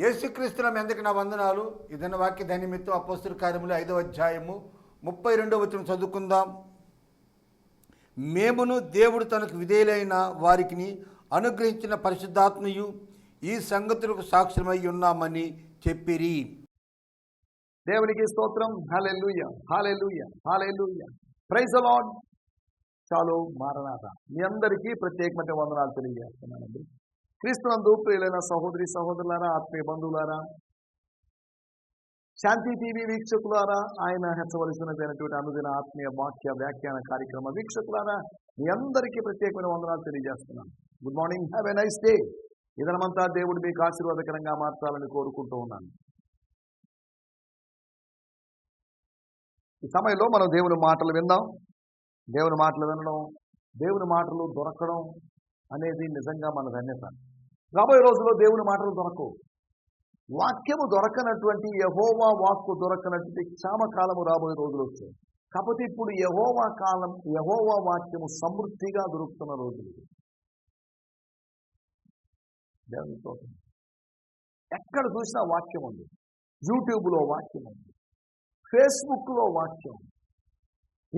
యేసుక్రీస్తులం ఎందుకు నా వందనాలు. ఇదన్న వాక్య దాని నిమిత్తం అపోస్తుల కార్యములు ఐదవ అధ్యాయము ముప్పై రెండవ వచ్చిన చదువుకుందాం. మేమును దేవుడు తనకు విధేయులైన వారికి అనుగ్రహించిన పరిశుద్ధాత్మయు ఈ సంగతులకు సాక్ష్యమై ఉన్నామని చెప్పిరి. దేవునికి స్తోత్రం. హాలెలుయ హాలెలుయ హాలెలుయ ప్రైజ్ అలాడ్ చాలు మారనాథ. మీ అందరికీ ప్రత్యేకమైన వందనాలు తెలియజేస్తున్నానండి. క్రీస్తునందు ప్రియులైన సహోదరి సహోదరులారా ఆత్మీయ బంధువులారా శాంతి టీవీ వీక్షకులారా ఆయన హెచ్చవలసినటువంటి అనుదిన ఆత్మీయ వాక్య వ్యాఖ్యాన కార్యక్రమ వీక్షకులారా మీ అందరికీ ప్రత్యేకమైన వందనాలు తెలియజేస్తున్నాను good morning have a nice day ఇదనమంతా దేవుడు మీకు ఆశీర్వాదకరంగా మార్చాలని కోరుకుంటూ ఉన్నాను. ఈ సమయంలో మనం దేవుని మాటలు విందాం. దేవుని మాటలు వినడం దేవుని మాటలు దొరకడం అనేది నిజంగా మన ధన్యత. రాబోయే రోజుల్లో దేవుని మాటలు దొరకవు. వాక్యము దొరకనటువంటి యహోవా వాక్కు దొరకనటువంటి క్షామకాలము రాబోయే రోజులు వచ్చాయి కాకపోతే ఇప్పుడు యహోవా కాలం యహోవా వాక్యము సమృద్ధిగా దొరుకుతున్న రోజులు. ఎక్కడ చూసినా వాక్యం ఉంది. యూట్యూబ్లో వాక్యం ఉంది. ఫేస్బుక్లో వాక్యం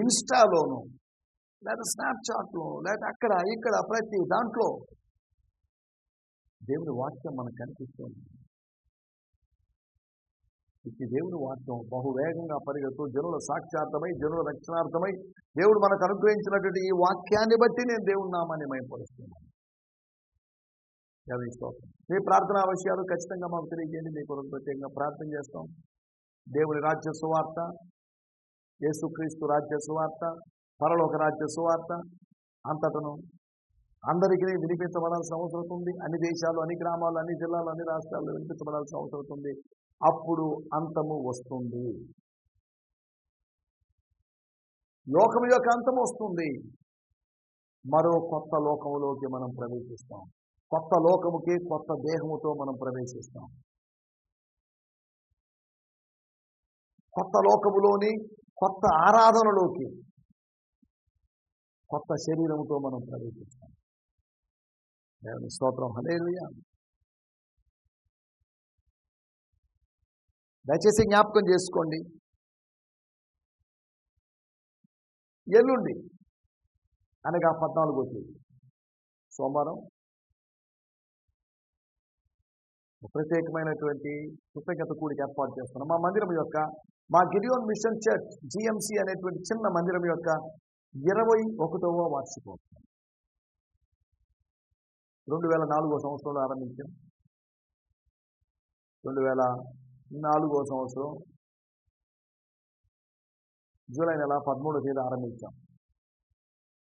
ఇన్స్టాలోను లేదా స్నాప్చాట్లో లేదా అక్కడ ఇక్కడ ప్రతి దాంట్లో దేవుని వాక్యం మనకు కనిపిస్తుంది. ఇది దేవుని వాక్యం బహువేగంగా పరిగెత్తు జనుల సాక్షార్థమై జనుల రక్షణార్థమై దేవుడు మనకు అనుగ్రహించినటువంటి ఈ వాక్యాన్ని బట్టి నేను దేవుని నామాన్ని మయపరుస్తున్నాను మీ ప్రార్థనా విషయాలు ఖచ్చితంగా మాకు తెలియజేయండి. మీ కొరకు ప్రత్యేకంగా ప్రార్థన చేస్తాం. దేవుని రాజ్య సువార్త యేసుక్రీస్తు రాజ్య సువార్త పరలోక రాజ్య సువార్త అంతటను అందరికీ వినిపించబడాల్సిన అవసరం ఉంది. అన్ని దేశాలు అన్ని గ్రామాలు అన్ని జిల్లాలు అన్ని రాష్ట్రాల్లో వినిపించబడాల్సిన అవసరం ఉంది. అప్పుడు అంతము వస్తుంది. లోకం యొక్క అంతం వస్తుంది. మరో కొత్త లోకములోకి మనం ప్రవేశిస్తాం. కొత్త లోకముకి కొత్త దేహముతో మనం ప్రవేశిస్తాం. కొత్త లోకములోని కొత్త ఆరాధనలోకి కొత్త శరీరముతో మనం ప్రవేశిస్తాం. దేవుని స్తోత్రం. హలేలుయా దయచేసి జ్ఞాపకం చేసుకోండి. ఎల్లుండి అనగా పద్నాలుగో తేదీ. సోమవారం. ప్రత్యేకమైనటువంటి కృతజ్ఞత కూడికి ఏర్పాటు చేస్తున్నాం. మా మందిరం యొక్క మా గిరియోన్ మిషన్ చర్చ్ జిఎంసి అనేటువంటి చిన్న మందిరం యొక్క ఇరవై ఒకటవ వార్షికోత్సవం. రెండు వేల నాలుగో సంవత్సరంలో ఆరంభించాం. రెండు వేల నాలుగో సంవత్సరం జూలై నెల పదమూడో తేదీ ఆరంభించాం.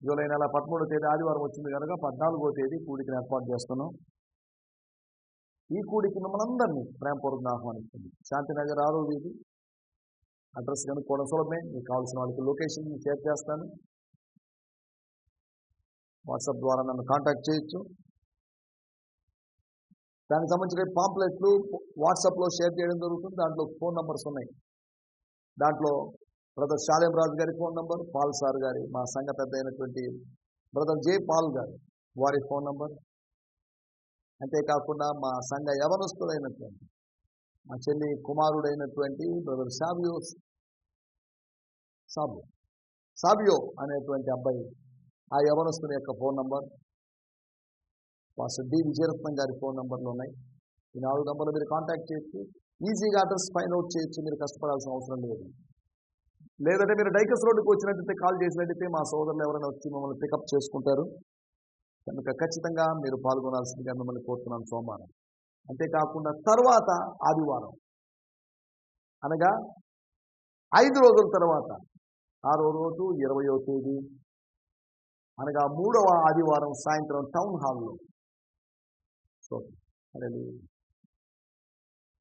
జూలై నెల పదమూడో తేదీ ఆదివారం వచ్చింది కనుక పద్నాలుగో తేదీ కూడికను ఏర్పాటు చేస్తున్నాం. ఈ కూడికి మిమ్మల్ని అందరినీ ప్రేమపూర్వకంగా ఆహ్వానిస్తుంది. శాంతినగర్ ఆరో వీధి. అడ్రస్ కనుక్కోవడం సులభమే. మీకు కావాల్సిన వాళ్ళకి లొకేషన్ షేర్ చేస్తాను. వాట్సాప్ ద్వారా నన్ను కాంటాక్ట్ చేయొచ్చు. దానికి సంబంధించిన పాంప్లెట్లు వాట్సాప్లో షేర్ చేయడం జరుగుతుంది. దాంట్లో ఫోన్ నెంబర్స్ ఉన్నాయి. దాంట్లో బ్రదర్ శాలేం రాజు గారి ఫోన్ నెంబర్ పాల్ సార్ గారి మా సంఘ పెద్ద అయినటువంటి బ్రదర్ జే పాల్ గారు వారి ఫోన్ నంబర్. అంతేకాకుండా మా సంఘ యవనస్తుడైనటువంటి మా చెల్లి కుమారుడైనటువంటి బ్రదర్ సాబియో సాబు సాబియో అనేటువంటి అబ్బాయి ఆ యవనస్తుని యొక్క phone number. Master D Vijayaratnam గారి ఫోన్ నెంబర్లు ఉన్నాయి. ఈ నాలుగు నెంబర్లు మీరు కాంటాక్ట్ చేయొచ్చు ఈజీగా అడ్రస్ ఫైన్ అవుట్ చేయొచ్చు మీరు కష్టపడాల్సిన అవసరం లేదు. లేదంటే మీరు డైకస్ రోడ్డుకి వచ్చినట్టయితే కాల్ చేసినట్టయితే మా సోదరులు ఎవరైనా వచ్చి మమ్మల్ని పికప్ చేసుకుంటారు. కనుక ఖచ్చితంగా మీరు పాల్గొనాల్సిందిగా మిమ్మల్ని కోరుతున్నాను సోమవారం. అంతేకాకుండా తర్వాత ఆదివారం. అనగా ఐదు రోజుల తర్వాత ఆరో రోజు ఇరవయో తేదీ. అనగా మూడవ ఆదివారం సాయంత్రం టౌన్ హాల్లో. సో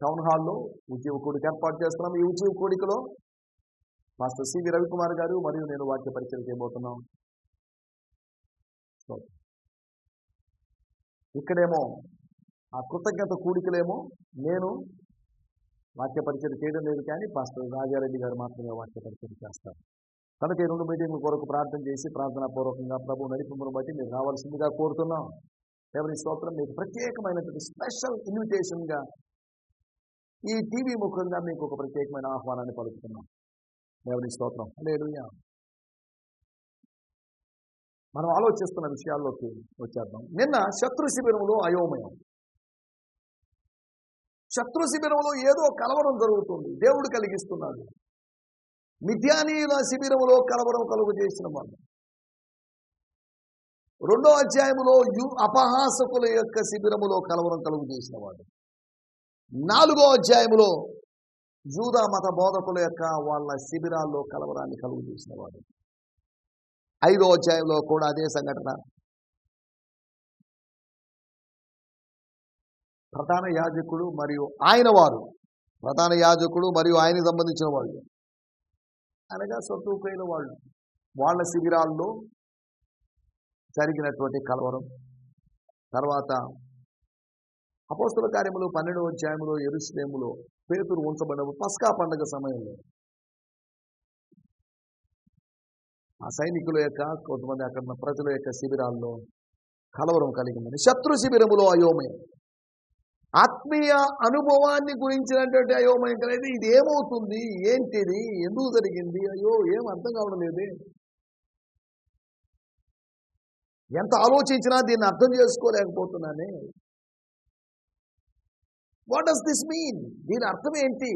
టౌన్ హాల్లో ఉద్యోగ కోడికి ఏర్పాటు చేస్తున్నాం. ఈ ఉద్యోగ కోడికలో మాస్టర్ సివి రవికుమార్ గారు మరియు నేను వాక్య పరిచయం చేయబోతున్నాం. సో ఇక్కడేమో ఆ కృతజ్ఞత కూడికలేమో నేను వాక్య పరిచయం చేయడం లేదు కానీ పాస్టర్ రాజారెడ్డి గారు మాత్రమే వాక్య పరిచయం చేస్తారు. కనుక ఈ రెండు మీటింగ్ల కొరకు ప్రార్థన చేసి ప్రార్థనా పూర్వకంగా ప్రభు నడిపింపును బట్టి మీరు రావాల్సిందిగా కోరుతున్నాం. ఎవరి స్తోత్రం. మీకు ప్రత్యేకమైనటువంటి స్పెషల్ ఇన్విటేషన్గా ఈ టీవీ ముఖంగా మీకు ఒక ప్రత్యేకమైన ఆహ్వానాన్ని పలుకుతున్నాం. దేవుని స్తోత్రం. లేదు మనం ఆలోచిస్తున్న విషయాల్లోకి వచ్చేద్దాం. నిన్న శత్రు శిబిరంలో అయోమయం. శత్రు శిబిరంలో ఏదో కలవరం జరుగుతుంది. దేవుడు కలిగిస్తున్నాడు. మిథ్యానీయుల శిబిరంలో కలవరం కలుగు చేసిన వాళ్ళు. రెండో అధ్యాయములో యు అపహాసకుల యొక్క శిబిరములో కలవరం కలుగు చేసినవాడు. నాలుగో అధ్యాయములో జూదా మత బోధకుల యొక్క వాళ్ళ శిబిరాల్లో కలవరాన్ని కలుగు చేసినవాడు. ఐదో అధ్యాయంలో కూడా అదే సంఘటన. ప్రధాన యాజకుడు మరియు ఆయన వారు ప్రధాన యాజకుడు మరియు ఆయనకి సంబంధించిన వాళ్ళు. అనగా సొత్తుపోయిన వాళ్ళు. వాళ్ళ శిబిరాల్లో జరిగినటువంటి కలవరం. తర్వాత అపోస్తుల కార్యములు పన్నెండవ అధ్యాయములో ఎరుశ్లేములో పేతురు ఉంచబడిన పస్కా పండగ సమయంలో. ఆ సైనికుల యొక్క కొంతమంది అక్కడ ఉన్న ప్రజల యొక్క శిబిరాల్లో కలవరం కలిగిందని. శత్రు శిబిరములో అయోమయం. ఆత్మీయ అనుభవాన్ని గురించినటువంటి అయోమయం కలిగి ఇది ఏమవుతుంది? ఏంటిది? ఎందుకు జరిగింది? అయ్యో ఏం అర్థం కావడం లేదే. ఎంత ఆలోచించినా దీన్ని అర్థం చేసుకోలేకపోతున్నానే. వాట్ డస్ దిస్ మీన్ దీని అర్థం ఏంటి?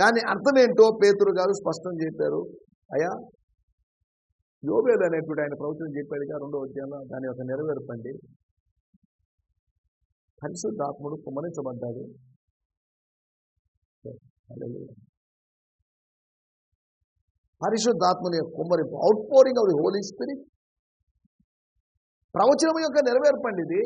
దాని అర్థం ఏంటో పేతురు గారు స్పష్టం చెప్పారు. అయ్యా యోబేలు అనేటువంటి ఆయన ప్రవచనం చెప్పాడుగా రెండో అధ్యాయంలో దాని యొక్క నెరవేర్పండి. పరిశుద్ధాత్ముడు కుమరించబడ్డాడు హల్లెలూయా. పరిశుద్ధాత్మని యొక్క కుమ్మరింపు outpouring of the Holy Spirit ప్రవచనం యొక్క నెరవేర్పండి ఇది.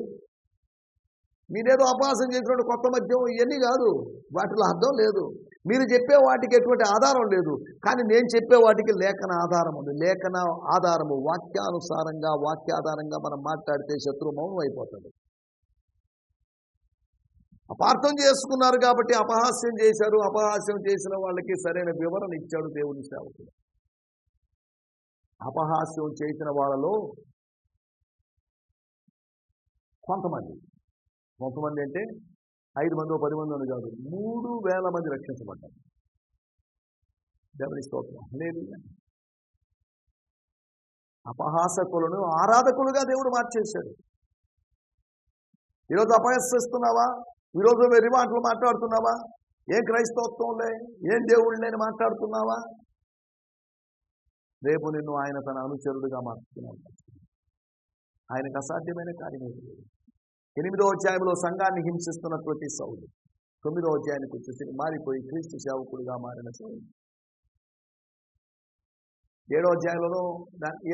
మీరేదో అపహాసం చేసినట్టు కొత్త మద్యం ఇవన్నీ కాదు వాటిలో అర్థం లేదు. మీరు చెప్పే వాటికి ఎటువంటి ఆధారం లేదు. కానీ నేను చెప్పే వాటికి లేఖన ఆధారం ఉంది. లేఖన ఆధారము వాక్యానుసారంగా వాక్యాధారంగా మనం మాట్లాడితే శత్రువు మౌనం అయిపోతుంది. అపార్థం చేసుకున్నారు కాబట్టి అపహాస్యం చేశారు అపహాస్యం చేసిన వాళ్ళకి సరైన వివరణ ఇచ్చాడు దేవుని సేవకుడు. అపహాస్యం చేసిన వాళ్ళలో కొంతమంది. కొంతమంది అంటే ఐదు మంది పది మంది అని కాదు మూడు వేల మంది రక్షించబడ్డారు. దేవుని స్తోత్రం. లేదు అపహాసకులను ఆరాధకులుగా దేవుడు మార్చేశాడు. ఈరోజు అపహసిస్తున్నావా? ఈరోజు వెర్రి మాటలు మాట్లాడుతున్నావా? ఏం క్రైస్తవత్వంలే? ఏం దేవుళ్ళు నేను మాట్లాడుతున్నావా? రేపు నిన్ను ఆయన తన అనుచరుడుగా మార్చుకున్నాడు. ఆయనకు అసాధ్యమైన కార్యం లేదు ఎనిమిదో అధ్యాయంలో సంఘాన్ని హింసిస్తున్నటువంటి సౌలు. తొమ్మిదో అధ్యాయానికి వచ్చేసి మారిపోయి క్రీస్తు సేవకుడిగా మారిన సౌలు. ఏడో అధ్యాయంలో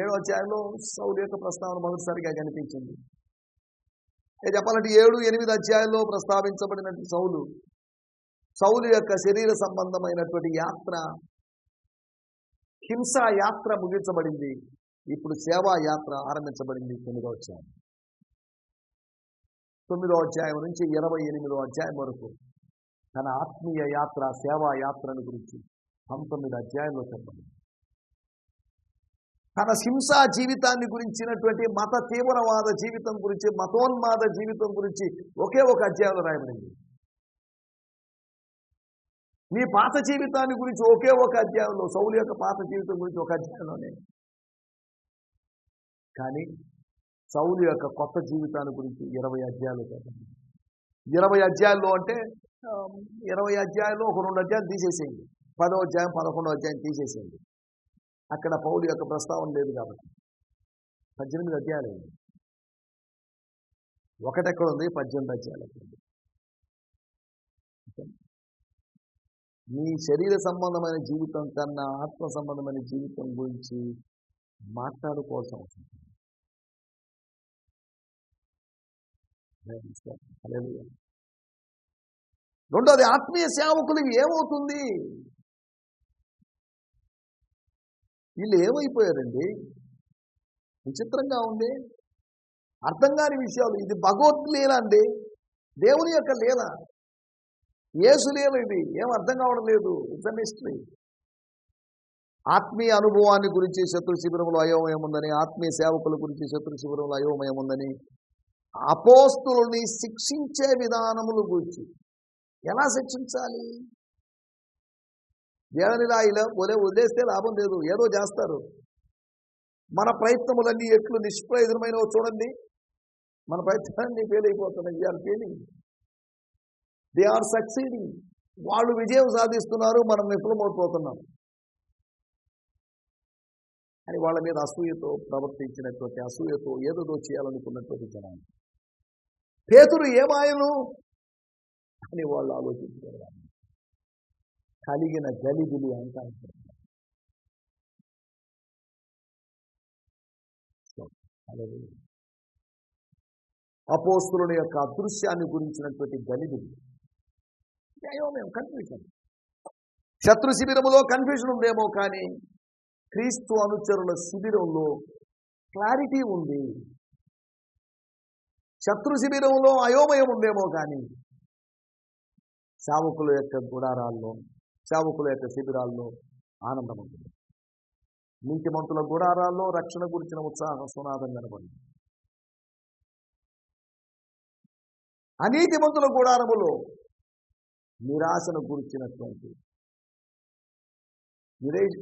ఏడో అధ్యాయంలో సౌలు యొక్క ప్రస్తావన మొదటిసారిగా కనిపించింది. చెప్పాలంటే ఏడు ఎనిమిది అధ్యాయాల్లో ప్రస్తావించబడినటువంటి సౌలు సౌలు యొక్క శరీర సంబంధమైనటువంటి యాత్ర హింసా యాత్ర ముగించబడింది. ఇప్పుడు సేవా యాత్ర ఆరంభించబడింది. తొమ్మిదో అధ్యాయం. తొమ్మిదో అధ్యాయం నుంచి ఇరవై ఎనిమిదో అధ్యాయం వరకు తన ఆత్మీయ యాత్ర సేవా యాత్రను గురించి పంతొమ్మిది అధ్యాయంలో చెప్పండి. తన హింసా జీవితాన్ని గురించినటువంటి మత తీవ్రవాద జీవితం గురించి మతోన్మాద జీవితం గురించి ఒకే ఒక అధ్యాయంలో రాయబడింది. నీ పాత జీవితాన్ని గురించి ఒకే ఒక అధ్యాయంలో సౌలు యొక్క పాత జీవితం గురించి ఒక అధ్యాయంలోనే కానీ సౌలు యొక్క కొత్త జీవితాన్ని గురించి ఇరవై అధ్యాయాలు చెప్పండి ఇరవై అధ్యాయాల్లో అంటే ఇరవై అధ్యాయాల్లో ఒక రెండు అధ్యాయాలు తీసేసేయండి. పదో అధ్యాయం పదకొండో అధ్యాయం తీసేసేయండి. అక్కడ పౌలు యొక్క ప్రస్తావన లేదు కాబట్టి. పద్దెనిమిది అధ్యాయాలు ఒకటెక్కడ ఉంది? పద్దెనిమిది అధ్యాయాలు. మీ శరీర సంబంధమైన జీవితం కన్నా ఆత్మ సంబంధమైన జీవితం గురించి మాట్లాడుకోవాల్సిన అవసరం రెండోది ఆత్మీయ సేవకులు ఏమవుతుంది? వీళ్ళు ఏమైపోయారండి? విచిత్రంగా ఉంది. అర్థం కాని విషయాలు. ఇది భగవత్ లీల అండి. దేవుని యొక్క లీల. యేసు ఇది ఏం అర్థం కావడం లేదు. ఇట్స్ మిస్టరీ ఆత్మీయ అనుభవాన్ని గురించి శత్రు శిబిరంలో అయోమయం ఉందని ఆత్మీయ సేవకుల గురించి శత్రు శిబిరంలో అయోమయం ఉందని అపోస్తుల్ని శిక్షించే విధానములు గురించి. ఎలా శిక్షించాలి? దేవునిలా ఇలా వదిలే వదిలేస్తే లాభం లేదు. ఏదో చేస్తారు. మన ప్రయత్నములన్నీ ఎట్లు నిష్ప్రయోజనమైనవో చూడండి. మన ప్రయత్నాన్ని ఫెయిల్ అయిపోతున్నాయి. ఇవాళ ఫెయిలింగ్ దే ఆర్ సక్సీడింగ్ వాళ్ళు విజయం సాధిస్తున్నారు మనం విఫలమైపోతున్నాం అని వాళ్ళ మీద అసూయతో ప్రవర్తించినటువంటి అసూయతో ఏదో చేయాలనుకున్నటువంటి జనాలు. పేతురు ఏమాయను? అని వాళ్ళు ఆలోచించగలగాలి కలిగిన గలిబిలి అంటారు. అపోస్తుల యొక్క అదృశ్యాన్ని గురించినటువంటి గలిబిలి. అయోమయం కన్ఫ్యూషన్ కన్ఫ్యూజన్ శత్రు శిబిరములో కన్ఫ్యూజన్ ఉందేమో కానీ క్రీస్తు అనుచరుల శిబిరంలో క్లారిటీ ఉంది. శత్రు శిబిరంలో అయోమయం ఉందేమో కానీ శావకుల యొక్క గుడారాల్లో శావకుల యొక్క శిబిరాల్లో ఆనందం ఉంటుంది నీతిమంతుల గుడారాల్లో రక్షణ గురించిన ఉత్సాహం సునాదం కనబడింది. అనీతిమంతుల గుడారములో నిరాశను గురించినటువంటి.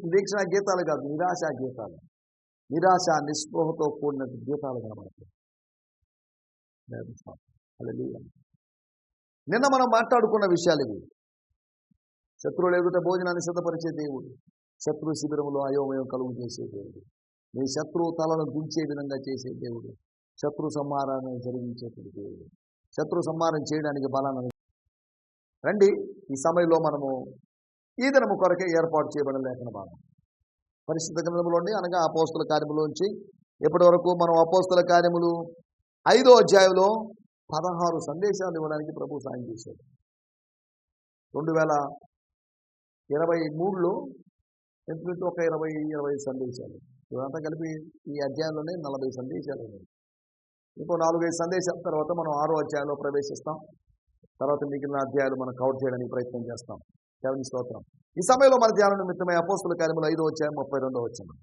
నిరీక్షణ గీతాలు కాదు నిరాశ గీతాలు. నిరాశ నిస్పృహతో కూడిన గీతాలు కనబడతాయి నిన్న మనం మాట్లాడుకున్న విషయాలు ఇవి. శత్రువులు ఎదుట భోజనాన్ని సిద్ధపరిచే దేవుడు శత్రు శిబిరంలో అయోమయం కలుగు చేసే దేవుడు నీ శత్రువు తలను గుంచే విధంగా చేసే దేవుడు శత్రు సంహారాన్ని జరిగించేటువంటి దేవుడు శత్రు సంహారం చేయడానికి బలాన్ని రండి ఈ సమయంలో మనము ఈ దినము కొరకే ఏర్పాటు చేయబడిన లేఖన భాగం. పరిశుద్ధ గ్రంథంలోని అనగా అపోస్తుల కార్యములోంచి ఇప్పటి వరకు మనం అపోస్తుల కార్యములు ఐదో అధ్యాయంలో పదహారు సందేశాలు ఇవ్వడానికి ప్రభు సాయం చేశాడు. రెండు వేల ఇరవై మూడులో ఇంచుమించు ఒక ఇరవై ఇరవై సందేశాలు. ఇవంతా కలిపి ఈ అధ్యాయంలోనే నలభై సందేశాలు ఉన్నాయి. ఇంకో నాలుగైదు సందేశాల తర్వాత మనం ఆరో అధ్యాయంలో ప్రవేశిస్తాం. తర్వాత మిగిలిన అధ్యాయాలు మనం కవర్ చేయడానికి ప్రయత్నం చేస్తాం. దేవుని స్తోత్రం. ఈ సమయంలో మన ధ్యానం నిమిత్తమై అపోస్తుల కార్యములు ఐదో అధ్యాయం ముప్పై రెండో చెప్తుంది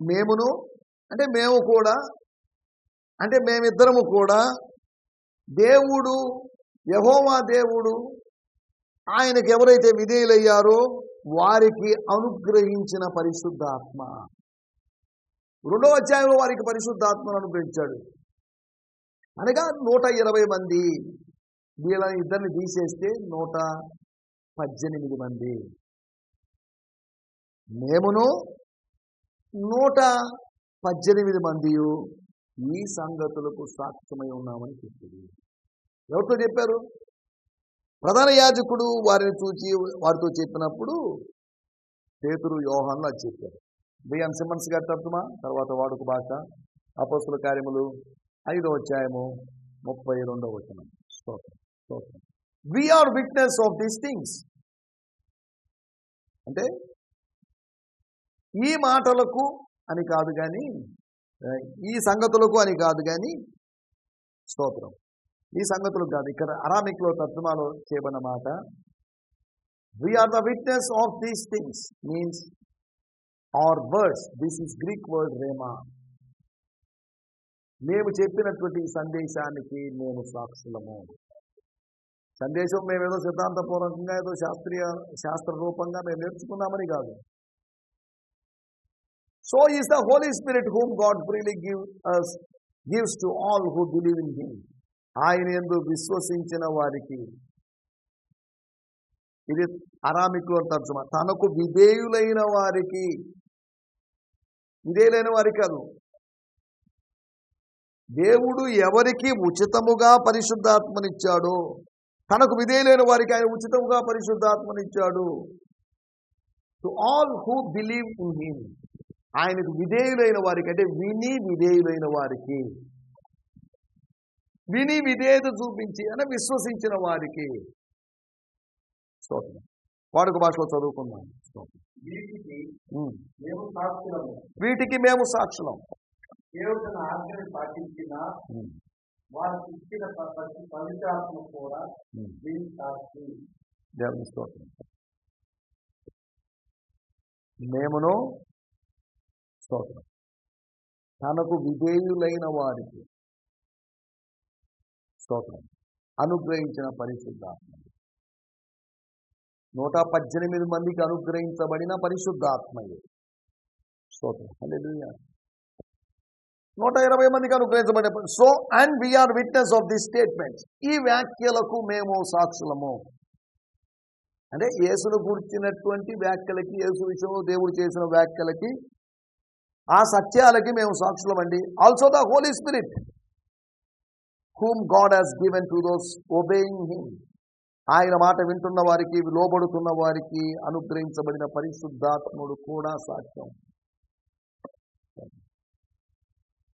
మేమును అంటే మేము కూడా అంటే మేమిద్దరము కూడా దేవుడు యహోవా దేవుడు ఆయనకి ఎవరైతే విధేయులయ్యారో వారికి అనుగ్రహించిన పరిశుద్ధాత్మ. రెండో అధ్యాయంలో వారికి పరిశుద్ధాత్మను అనుగ్రహించాడు. అనగా నూట ఇరవై మంది వీళ్ళని ఇద్దరిని తీసేస్తే నూట పద్దెనిమిది మంది. మేమును నూట పద్దెనిమిది మంది ఈ సంగతులకు సాక్ష్యమై ఉన్నామని చెప్పింది. ఎవరితో చెప్పారు? ప్రధాన యాజకుడు వారిని చూచి వారితో చెప్పినప్పుడు పేతురు యోహాన్లు అది చెప్పారు. బిఎన్ సిమ్మన్స్ గారి తర్జుమా తర్వాత వాడుక భాష అపస్తుల కార్యములు ఐదో అధ్యాయము ముప్పై రెండవ వచనం. స్తోత్రం స్తోత్రం. We are witness of these things అంటే ఈ మాటలకు అని కాదు కానీ ఈ సంగతులకు అని కాదు కానీ స్తోత్రం. ఈ సంగతులు కాదు. ఇక్కడ అరామిక్లో తర్జుమాలో చేయబడిన మాట we are the witness of these things means our words this is Greek word rhema మేము చెప్పినటువంటి సందేశానికి మేము సాక్షులము. సందేశం మేమేదో సిద్ధాంతపూర్వకంగా ఏదో శాస్త్రీయ శాస్త్ర రూపంగా మేము నేర్చుకున్నామని కాదు. So is the holy spirit whom God freely give us gives to all who believe in him ఆయన ఎందు విశ్వసించిన వారికి ఇది అరామిక్లో తర్జుమా. తనకు విధేయులైన వారికి విధేయులైన వారికి కాదు. దేవుడు ఎవరికి ఉచితముగా పరిశుద్ధాత్మనిచ్చాడో తనకు విధేయులైన వారికి ఆయన ఉచితముగా పరిశుద్ధాత్మనిచ్చాడు. To all who believe in him ఆయనకు విధేయులైన వారికి అంటే విని విధేయులైన వారికి విని విధేయత చూపించి అంటే విశ్వసించిన వారికి స్తోత్రం. వాడుక భాషలో చదువుకుందాం. స్తోత్రం వీటికి. మేము సాక్షులము వీటికి మేము సాక్షులం. దేవుని స్తోత్రం. మేమును స్తోత్రం. తనకు విధేయులైన వారికి స్తోత్రం. అనుగ్రహించిన పరిశుద్ధాత్మ. నూట పద్దెనిమిది మందికి అనుగ్రహించబడిన పరిశుద్ధాత్మయే. స్తోత్రం. హల్లెలూయా. నూట ఇరవై మందికి అనుగ్రహించబడే so and we are witness of the statement ఈ వ్యాఖ్యలకు మేము సాక్షులము. అంటే యేసును గుర్చినటువంటి వ్యాఖ్యలకి యేసు విషయంలో దేవుడు చేసిన వ్యాఖ్యలకి ఆ సత్యాలకి మేము సాక్షులమండి. Also the holy spirit whom God has given to those obeying him ఆయన మాట వింటున్న వారికి లోబడుతున్న వారికి అనుగ్రహించబడిన పరిశుద్ధాత్ముడు కూడా సాక్ష్యం.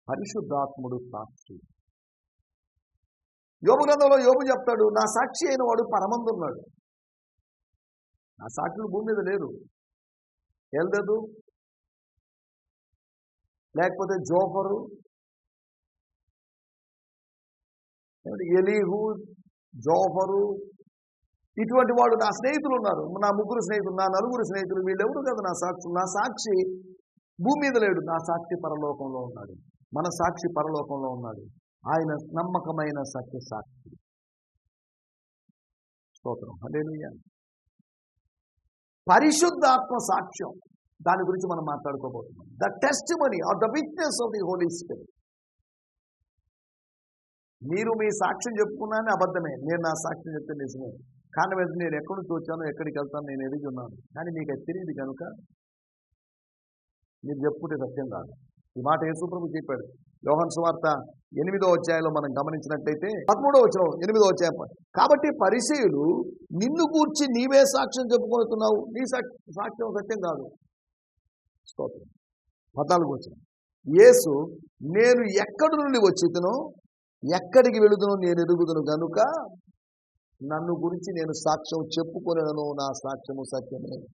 పరిశుద్ధాత్ముడు సాక్షి. యోగు గ్రంథంలో యోగు చెప్తాడు నా సాక్షి అయిన వాడు పరమందున్నాడు నా సాక్షులు భూమి మీద లేరు. ఎల్దదు లేకపోతే జోఫరు ఎలీహు జోఫరు ఇటువంటి వాడు నా స్నేహితులు ఉన్నారు నా ముగ్గురు స్నేహితులు నా నలుగురు స్నేహితులు వీళ్ళెవరు కదా నా సాక్షి. నా సాక్షి భూమి మీద లేడు. నా సాక్షి పరలోకంలో ఉన్నాడు. మన సాక్షి పరలోకంలో ఉన్నాడు. ఆయన నమ్మకమైన సత్య సాక్షి. స్తోత్రం. హల్లెలూయా. పరిశుద్ధాత్మ సాక్ష్యం. దాని గురించి మనం మాట్లాడుకోబోతున్నాం. The testimony are the witness of the holy spirit. మీరు మీ సాక్ష్యం చెప్పుకున్నానే అబద్ధమే. నేను నా సాక్ష్యం చెప్తే నిజమే. కానీ నేను ఎక్కడి నుంచి వచ్చానో ఎక్కడికి వెళ్తాను నేను ఎదిగి ఉన్నాను. కానీ మీకు అది తెలియదు కనుక మీరు చెప్పుకుంటే సత్యం కాదు. ఈ మాట యేసుప్రభు చెప్పాడు. యోహన్ సువార్త ఎనిమిదో అధ్యాయంలో మనం గమనించినట్టయితే పదమూడో వచ్చిన ఎనిమిదో అధ్యాయం. కాబట్టి పరిచయులు నిన్ను కూర్చి నీవే సాక్ష్యం చెప్పుకొనుతున్నావు నీ సాక్ష్యం సత్యం కాదు. స్తోత్రం. పద్నాలుగు వచ్చిన యేసు నేను ఎక్కడి నుండి వచ్చితనో ఎక్కడికి వెళుదును నేను ఎరుగుదును గనుక నన్ను గురించి నేను సాక్ష్యం చెప్పుకొనను నా సాక్ష్యము సత్యమే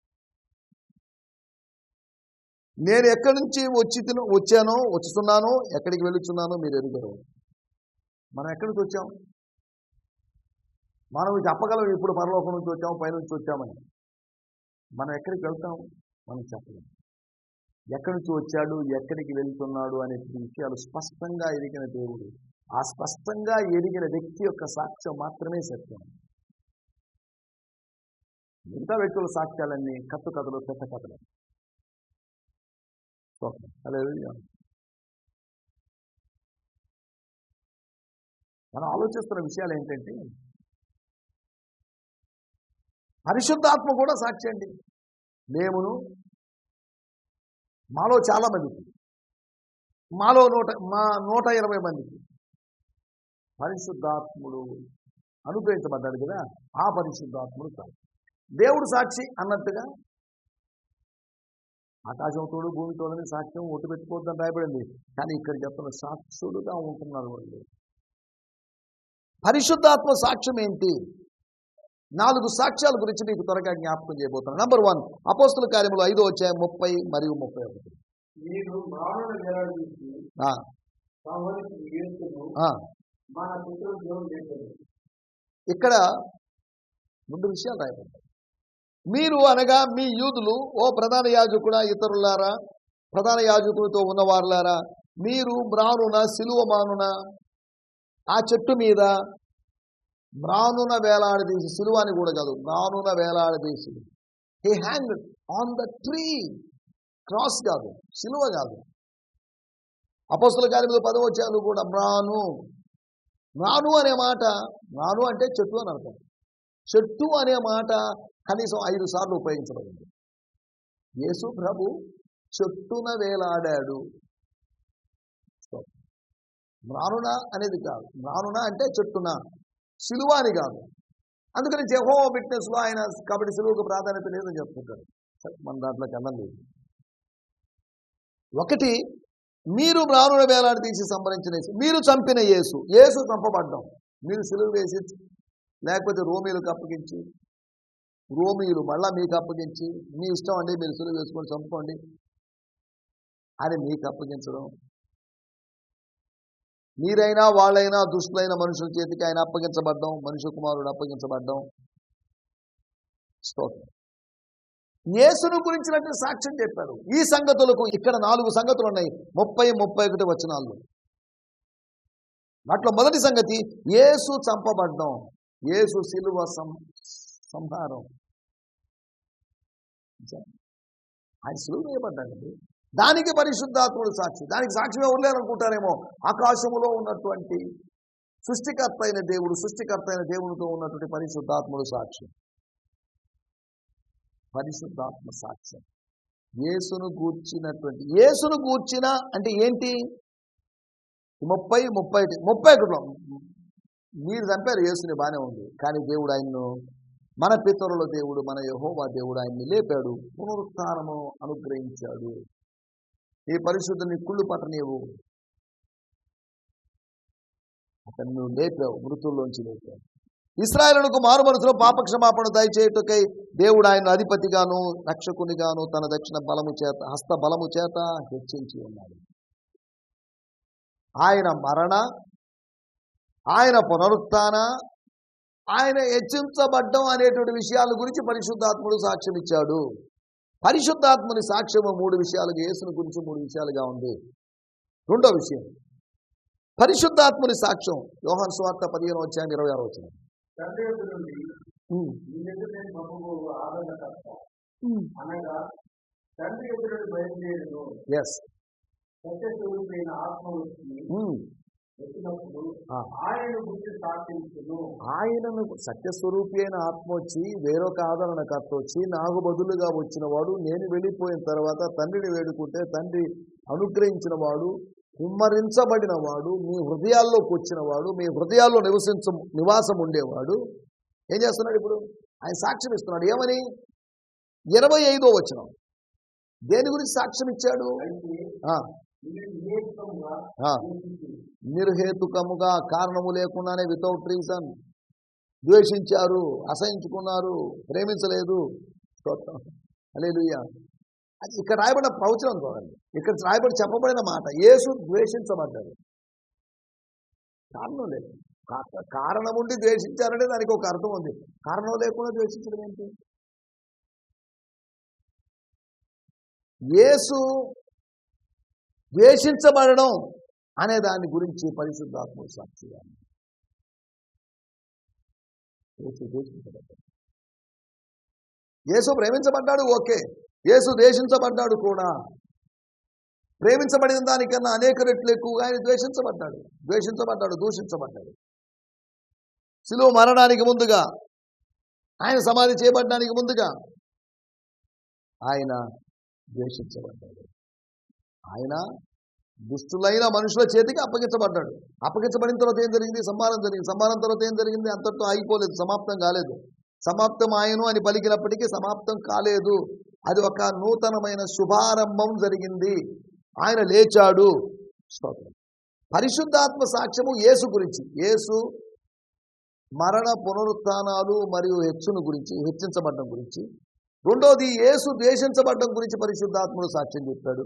నేను ఎక్కడి నుంచి వచ్చి వచ్చానో వచ్చుతున్నానో ఎక్కడికి వెళుతున్నానో మీరు ఎరుగరు. మనం ఎక్కడికి వచ్చాం? మనం చెప్పగలం ఇప్పుడు పరలోకం నుంచి వచ్చాము పై నుంచి వచ్చామని. మనం ఎక్కడికి వెళ్తాం? మనం చెప్పలేం. ఎక్కడి నుంచి వచ్చాడు ఎక్కడికి వెళ్తున్నాడు అనే విషయాలు స్పష్టంగా ఎరిగిన దేవుడు ఆ స్పష్టంగా ఎరిగిన వ్యక్తి యొక్క సాక్ష్యం మాత్రమే సత్యం. మిగతా వ్యక్తుల సాక్ష్యాలన్నీ కట్టు కథలు చెత్త కథలు. మనం ఆలోచిస్తున్న విషయాలు ఏంటంటే పరిశుద్ధాత్మ కూడా సాక్షి అండి. మేమును మాలో చాలా మందికి మాలో నూట మా నూట ఇరవై మందికి. పరిశుద్ధాత్ముడు అనుగ్రహించబడ్డాడు కదా? ఆ పరిశుద్ధాత్ముడు సాక్షి దేవుడు సాక్షి అన్నట్టుగా ఆకాశం తోడు భూమి తోడని సాక్ష్యం ఒట్టు పెట్టుకోవద్దని రాయబడింది. కానీ ఇక్కడ చెప్తున్న సాక్షుడుగా ఉంటున్నారు వాళ్ళు. పరిశుద్ధాత్మ సాక్ష్యం ఏంటి? నాలుగు సాక్ష్యాల గురించి మీకు త్వరగా జ్ఞాపకం చేయబోతున్నాను. నంబర్ వన్ అపోస్తుల కార్యములు ఐదో వచ్చాయి ముప్పై మరియు ముప్పై ఒకటి. మీరు ఇక్కడ ముందు విషయాలు రాయబడ్డాయి మీరు అనగా మీ యూదులు ఓ ప్రధాన యాజకుడ ఇతరులారా ప్రధాన యాజకుడితో ఉన్నవారులారా మీరు మ్రానున సిలువ మానున ఆ చెట్టు మీద మ్రానున వేలాడదీసి సిలువ అని కూడా కాదు మ్రానున వేలాడదీసి he hang on the tree cross కాదు సిలువ కాదు. అపోస్తుల కార్యములు పదవచ్చాలు కూడా మ్రాను నాను అనే మాట నాను అంటే చెట్టు అని అర్థం. చెట్టు అనే మాట కనీసం ఐదు సార్లు ఉపయోగించబడింది. యేసు ప్రభు చెట్టున వేలాడాడు. మ్రానున అనేది కాదు. మ్రానున అంటే చెట్టున సిలువ అని కాదు. అందుకని జహో విట్నెస్లో ఆయన కాబట్టి సిలువకు ప్రాధాన్యత లేదని చెప్తుంటారు మన దాంట్లో కన్నా లేదు ఒకటి మీరు బ్రాహ్మణ వేలాడి తీసి సంబరించిన యేసు మీరు చంపిన యేసు యేసు చంపబడ్డాం. మీరు సిలువ వేసి లేకపోతే రోమీలకు అప్పగించి రోమీలు మళ్ళా మీకు అప్పగించి మీ ఇష్టం అండి మీరు సులువు వేసుకొని చంపుకోండి. అని మీకు అప్పగించడం. మీరైనా వాళ్ళైనా దుష్టులైన మనుషుల చేతికి ఆయన అప్పగించబడ్డం మనుష్య కుమారుడు అప్పగించబడ్డం. స్తోత్రం. యేసును గురించినటువంటి సాక్ష్యం చెప్పారు. ఈ సంగతులకు ఇక్కడ నాలుగు సంగతులు ఉన్నాయి. ముప్పై ముప్పై ఒకటి వచనాలు. వాటిలో మొదటి సంగతి యేసు చంపబడ్డం. యేసు శిలువ సం సంహారం. ఆయన సులువు వేయబడ్డాడండి. దానికి పరిశుద్ధాత్ముడు సాక్షి. దానికి సాక్ష్యం ఎవరు లేరనుకుంటారేమో? ఆకాశములో ఉన్నటువంటి సృష్టికర్త అయిన దేవుడు సృష్టికర్త అయిన దేవునితో ఉన్నటువంటి పరిశుద్ధాత్ముడు సాక్షి. పరిశుద్ధాత్మ సాక్ష్యం. యేసును గూర్చినటువంటి యేసును గూర్చిన అంటే ఏంటి? ముప్పై ముప్పై ఒకటి ముప్పై ఒకటిలో. మీరు చంపారు యేసుని బాగానే ఉంది. కానీ దేవుడు ఆయన్ను మన పితరుల దేవుడు మన యహోవా దేవుడు ఆయన్ని లేపాడు పునరుత్నము అనుగ్రహించాడు. ఈ పరిశుద్ధిని కుళ్ళు పట్టనీవు అతన్ని నువ్వు లేపావు మృతుల్లోంచి లేపావు. ఇస్రాయలులకు మారు మనసులో పాపక్షమాపణ దయచేయుటకై దేవుడు ఆయన అధిపతిగాను రక్షకునిగాను తన దక్షిణ బలము చేత హస్త బలము చేత హెచ్చించి ఉన్నాడు. ఆయన మరణ ఆయన పునరుత్న ఆయన హెచ్చించబడ్డం అనేటువంటి విషయాల గురించి పరిశుద్ధాత్ముడు సాక్ష్యం ఇచ్చాడు. పరిశుద్ధాత్ముని సాక్ష్యము మూడు విషయాలుగా యేసుని గురించి మూడు విషయాలుగా ఉంది. రెండో విషయం పరిశుద్ధాత్ముని సాక్ష్యం యోహన్ స్వార్థ పదిహేను వచ్చాను ఇరవై ఆరు వచ్చిన నుండి ఈ దగ్గర నేను పంపబో ఆదరణకర్త అనగా తండ్రి ఆత్మ వచ్చి వచ్చినప్పుడు. ఆయన గురించి ఆయనను సత్యస్వరూపి అయిన ఆత్మ వచ్చి వేరొక ఆదరణకర్త వచ్చి నాకు బదులుగా వచ్చిన వాడు నేను వెళ్ళిపోయిన తర్వాత తండ్రిని వేడుకుంటే తండ్రి అనుగ్రహించిన వాడు కుమ్మరించబడిన వాడు మీ హృదయాల్లోకి వచ్చిన వాడు మీ హృదయాల్లో నివసించ నివాసం ఉండేవాడు ఏం చేస్తున్నాడు ఇప్పుడు? ఆయన సాక్ష్యం ఇస్తున్నాడు. ఏమని? ఇరవై ఐదో వచనం. దేని గురించి సాక్ష్యం ఇచ్చాడు? నిర్హేతుకముగా కారణము లేకుండానే వితౌట్ రీజన్ ద్వేషించారు అసహించుకున్నారు ప్రేమించలేదు. స్తోత్రం. అది ఇక్కడ రాయబడిన ప్రవచనం చూడండి. ఇక్కడ రాయబడి చెప్పబడిన మాట యేసు ద్వేషించబడ్డాడు. కారణం లేదు. కారణం ఉండి ద్వేషించారంటే దానికి ఒక అర్థం ఉంది. కారణం లేకుండా ద్వేషించడం ఏంటి? యేసు ద్వేషించబడడం అనే దాని గురించి పరిశుద్ధాత్మ సాక్షిగా యేసు ద్వేషించబడ్డాడు. యేసు ప్రేమించబడ్డాడు ఓకే. యేసు ద్వేషించబడ్డాడు కూడా. ప్రేమించబడిన దానికన్నా అనేక రెట్లు ఎక్కువగా ఆయన ద్వేషించబడ్డాడు. ద్వేషించబడ్డాడు దూషించబడ్డాడు. శిలువ మరణానికి ముందుగా ఆయన సమాధి చేయబడడానికి ముందుగా ఆయన ద్వేషించబడ్డాడు. ఆయన దుష్టులైన మనుషుల చేతికి అప్పగించబడ్డాడు. అప్పగించబడిన తర్వాత ఏం జరిగింది? సంహారం జరిగింది. సంహారం తర్వాత ఏం జరిగింది? అంతటితో ఆగిపోలేదు సమాప్తం కాలేదు. సమాప్తం ఆయను అని పలికినప్పటికీ సమాప్తం కాలేదు. అది ఒక నూతనమైన శుభారంభం జరిగింది. ఆయన లేచాడు. స్తోత్రం. పరిశుద్ధాత్మ సాక్ష్యము యేసు గురించి. యేసు మరణ పునరుత్థానాలు మరియు హెచ్చును గురించి హెచ్చించబడ్డం గురించి. రెండోది యేసు ద్వేషించబడ్డం గురించి పరిశుద్ధాత్ముడు సాక్ష్యం చెప్పాడు.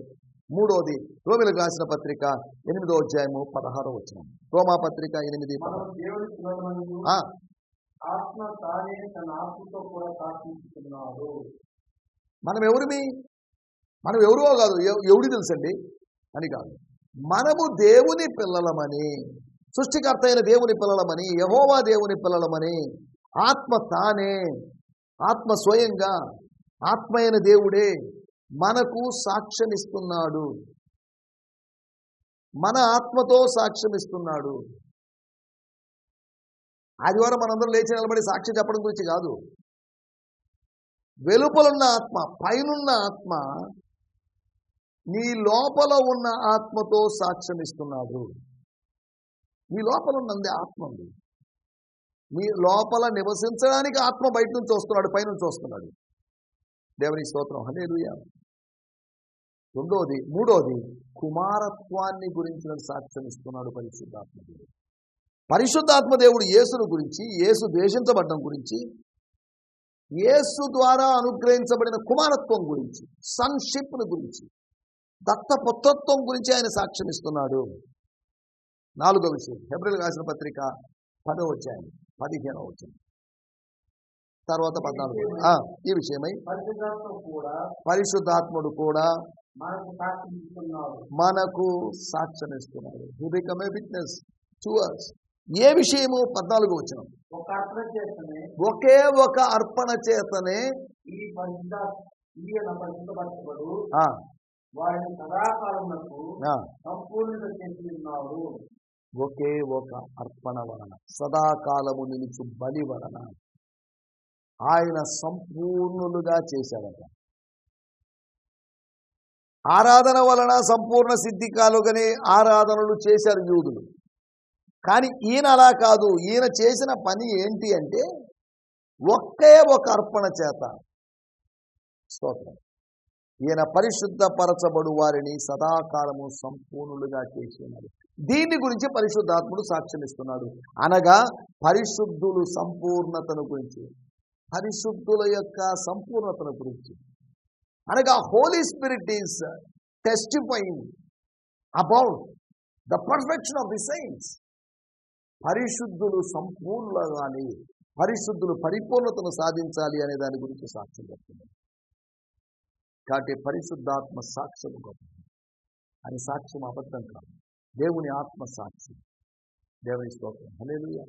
మూడోది రోమిలకు రాసిన పత్రిక ఎనిమిదో అధ్యాయము పదహారో వచ్చిన రోమా పత్రిక ఎనిమిది ఆత్మ తానే తన ఆత్మతో కూడా మనం ఎవరిమి మనం ఎవరో కాదు ఎవడి తెలుసండి? అని కాదు. మనము దేవుని పిల్లలమని సృష్టికర్త అయిన దేవుని పిల్లలమని యహోవా దేవుని పిల్లలమని ఆత్మ తానే ఆత్మ స్వయంగా ఆత్మ అయిన దేవుడే మనకు సాక్ష్యమిస్తున్నాడు. మన ఆత్మతో సాక్ష్యమిస్తున్నాడు. ఆదివారం మనందరం లేచి నిలబడి సాక్షి చెప్పడం గురించి కాదు. వెలుపలున్న ఆత్మ పైనున్న ఆత్మ నీ లోపల ఉన్న ఆత్మతో సాక్ష్యం ఇస్తున్నాడు. నీ లోపల ఉన్నది ఆత్మ ఉంది. నీ లోపల నివసించడానికి ఆత్మ బయట నుంచి వస్తున్నాడు పైనుంచి వస్తున్నాడు. దేవుని స్తోత్రం. హల్లెలూయా. రెండోది మూడోది కుమారత్వాన్ని గురించిన సాక్ష్యం ఇస్తున్నాడు పరిశుద్ధాత్మ దేవుడు. పరిశుద్ధాత్మ దేవుడు యేసును గురించి యేసు ద్వేషించబడ్డం గురించి యేసు ద్వారా అనుగ్రహించబడిన కుమారత్వం గురించి సన్షిప్ను గురించి దత్తపుత్రత్వం గురించి ఆయన సాక్ష్యం ఇస్తున్నాడు. నాలుగో విషయం ఫిబ్రవరి రాసిన పత్రిక పదో వచ్చాయి పదిహేనో వచ్చింది తర్వాత పద్నాలుగు ఈ విషయమై. పరిశుద్ధాత్ముడు కూడా మనకు సాక్ష్యం ఇస్తున్నాడు. He become a witness to us? ఏ విషయము? పద్నాలుగు వచ్చిన ఒక ఒకే ఒక అర్పణ చేతనే ఒకే ఒక అర్పణ వలన సదాకాలము నిలుచు బలి వలన ఆయన సంపూర్ణులుగా చేశాడట. ఆరాధన వలన సంపూర్ణ సిద్ధి కాలుగానే ఆరాధనలు చేశారు యూదులు. కానీ ఈయన అలా కాదు. ఈయన చేసిన పని ఏంటి అంటే ఒకే ఒక అర్పణ చేత స్తోత్రం. ఈయన పరిశుద్ధపరచబడు వారిని సదాకాలము సంపూర్ణులుగా చేసినాడు. దీని గురించి పరిశుద్ధాత్ముడు సాక్ష్యం అనగా పరిశుద్ధులు సంపూర్ణతను గురించి పరిశుద్ధుల యొక్క సంపూర్ణతను గురించి. అనగా holy spirit is testifying about the perfection of the saints పరిశుద్ధులు సంపూర్ణగాని పరిశుద్ధులు పరిపూర్ణతను సాధించాలి అనే దాని గురించి సాక్ష్యం చెప్తున్నారు కాబట్టి పరిశుద్ధాత్మ సాక్ష్యం గొప్ప అని సాక్ష్యం అబద్ధం కాదు. దేవుని ఆత్మ సాక్షి దేవుని స్తోత్రం. హలేలుయ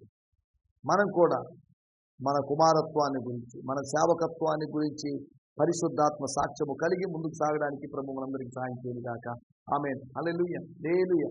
మనం కూడా మన కుమారత్వాన్ని గురించి మన సేవకత్వాన్ని గురించి పరిశుద్ధాత్మ సాక్ష్యము కలిగి ముందుకు సాగడానికి ప్రభు మనందరికీ సహాయం చేయగాక ఆమె హల్లెలూయా. హల్లెలూయా.